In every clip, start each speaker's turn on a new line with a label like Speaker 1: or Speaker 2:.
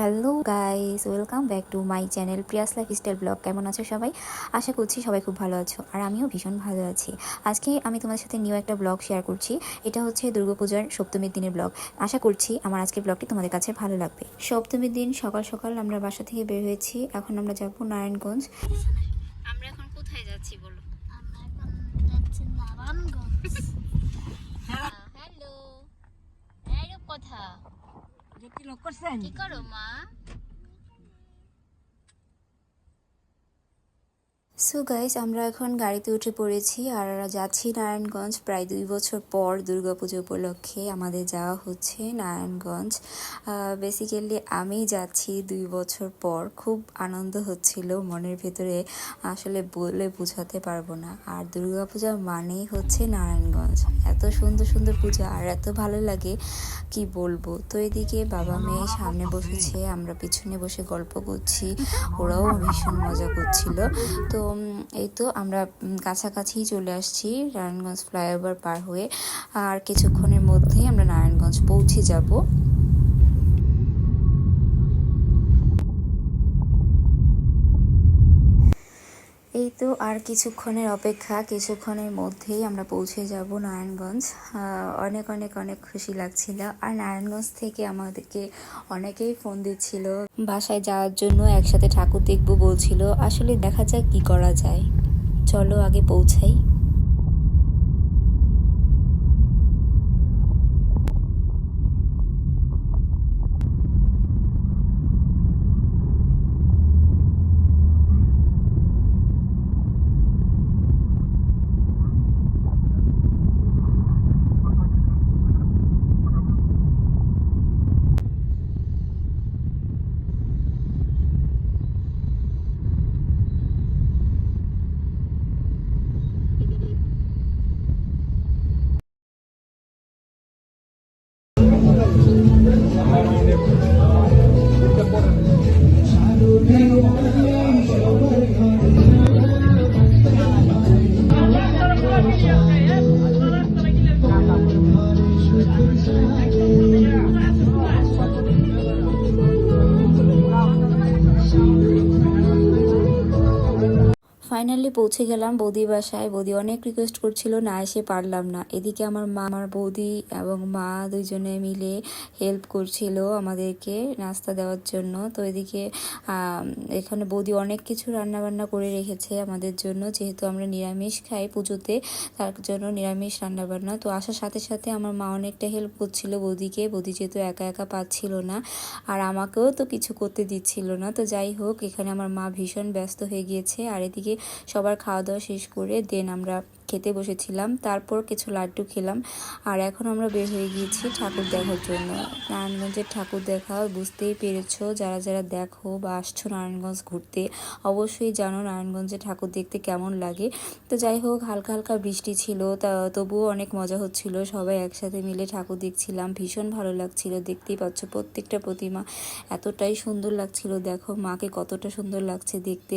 Speaker 1: Hello guys welcome back to my channel Priya's life style vlog. কেমন আছো সবাই? আশা করছি সবাই খুব ভালো আছো আর আমিও ভীষণ ভালো আছি। আজকে আমি তোমাদের সাথে নিউ একটা ব্লগ শেয়ার করছি। এটা হচ্ছে দুর্গাপূজার সপ্তমীর দিনের ব্লগ। আশা করছি আমার আজকের ব্লগটি তোমাদের কাছে ভালো লাগবে। সপ্তমীর দিন সকাল সকাল আমরা বাসা থেকে বের হয়েছি। এখন আমরা যাব নারায়ণগঞ্জ। আমরা এখন কোথায় যাচ্ছি বলো?
Speaker 2: আমরা নারায়ণগঞ্জ।
Speaker 1: হ্যালো কথা।
Speaker 3: কি
Speaker 1: করো মা সো গাইস আমরা এখন গাড়িতে উঠে পড়েছি আর যাচ্ছি নারায়ণগঞ্জ। প্রায় দুই বছর পর দুর্গাপুজো উপলক্ষে আমাদের যাওয়া হচ্ছে নারায়ণগঞ্জ। বেসিক্যালি আমি যাচ্ছি দুই বছর পর। খুব আনন্দ হচ্ছিল, মনের ভেতরে আসলে বলে বোঝাতে পারব না। আর দুর্গাপূজা মানেই হচ্ছে নারায়ণগঞ্জ। এত সুন্দর সুন্দর পূজা আর এত ভালো লাগে, কি বলব? তো এদিকে বাবা মেয়ে সামনে বসেছে, আমরা পিছনে বসে গল্প করছি, ওরাও ভীষণ মজা করছিল। তো এই তো আমরা কাছাকাছি চলে আসছি নারায়ণগঞ্জ ফ্লাইওভার পার হয়ে। আর কিছুক্ষণের মধ্যেই আমরা নারায়ণগঞ্জ পৌঁছে যাব এই তো আর কিছুক্ষণের অপেক্ষা, কিছুক্ষণের মধ্যেই আমরা পৌঁছে যাব নারায়ণগঞ্জ। অনেক অনেক অনেক খুশি লাগছিল। আর নারায়ণগঞ্জ থেকে আমাদেরকে অনেকেই ফোন দিচ্ছিল, বাসায় যাওয়ার জন্য একসাথে ঠাকুর দেখব বলছিল। আসলে দেখা যাক কি করা যায়। চলো আগে পৌঁছাই। ফাইনালি পৌঁছে গেলাম বৌদি বাসায়। বৌদি অনেক রিকোয়েস্ট করছিল, না এসে পারলাম না। এদিকে আমার মা, আমার বৌদি এবং মা দুইজনে মিলে হেল্প করছিল আমাদেরকে নাস্তা দেওয়ার জন্য। তো এদিকে এখানে বৌদি অনেক কিছু রান্না বান্না করে রেখেছে আমাদের জন্য। যেহেতু আমরা নিরামিষ খাই পুজোতে, তার জন্য নিরামিষ রান্না বান্না তো আসার সাথে সাথে আমার মা অনেকটা হেল্প করছিল বৌদিকে। বৌদি যেহেতু একা একা পাচ্ছিল না, আর আমাকেও তো কিছু করতে দিচ্ছিল না। তো যাই হোক, এখানে আমার মা ভীষণ ব্যস্ত হয়ে গিয়েছে। আর এদিকে সবার খাওয়া দাওয়া শেষ করে দেন আমরা খেতে বসেছিলাম। তারপর কিছু লাড্ডু খেলাম। আর এখন আমরা বের হয়ে গিয়েছি ঠাকুর দেখার জন্য। নারায়ণগঞ্জের ঠাকুর দেখা বুঝতেই পেরেছ। যারা যারা দেখো বা আসছো নারায়ণগঞ্জ ঘুরতে, অবশ্যই জানো নারায়ণগঞ্জে ঠাকুর দেখতে কেমন লাগে। তো যাই হোক, হালকা হালকা বৃষ্টি ছিল, তা তবুও অনেক মজা হচ্ছিল। সবাই একসাথে মিলে ঠাকুর দেখছিলাম। ভীষণ ভালো লাগছিল। দেখতেই পাচ্ছ প্রত্যেকটা প্রতিমা এতটাই সুন্দর লাগছিল। দেখো মাকে কতটা সুন্দর লাগছে দেখতে।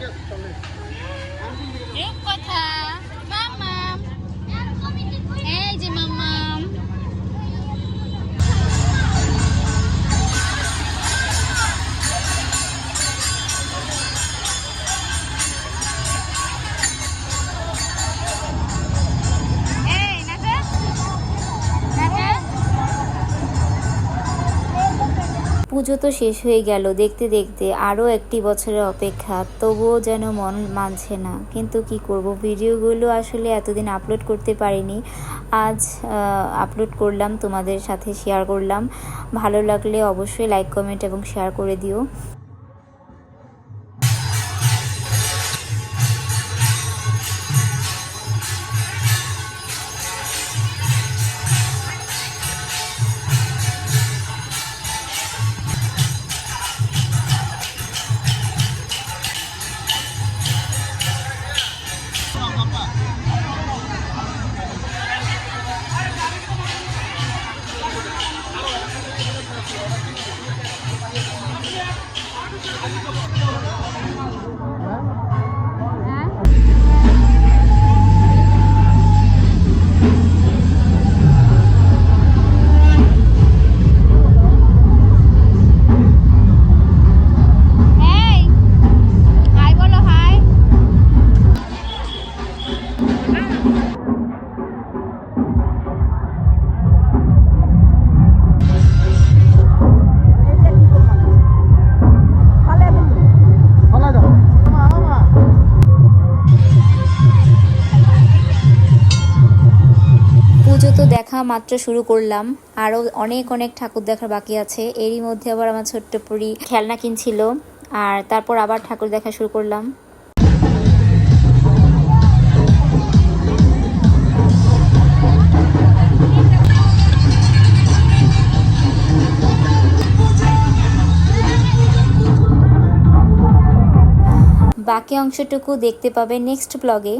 Speaker 2: কথা
Speaker 1: পুজো তো শেষ হয়ে গেল। দেখতে দেখতে আরও একটি বছরের অপেক্ষা, তবুও যেন মন মানছে না। কিন্তু কি করব? ভিডিওগুলো আসলে এতদিন আপলোড করতে পারিনি। আজ আপলোড করলাম, তোমাদের সাথে শেয়ার করলাম। ভালো লাগলে অবশ্যই লাইক কমেন্ট এবং শেয়ার করে দিও। দেখা মাত্র শুরু করলাম। আরও অনেক অনেক ঠাকুর দেখার বাকি আছে। এরই মধ্যে আবার আমার ছোট্ট পরি খেলনা কিনছিল। আর তারপর আবার ঠাকুর দেখা শুরু করলাম। বাকি অংশটুকু দেখতে পাবে নেক্সট ব্লগে।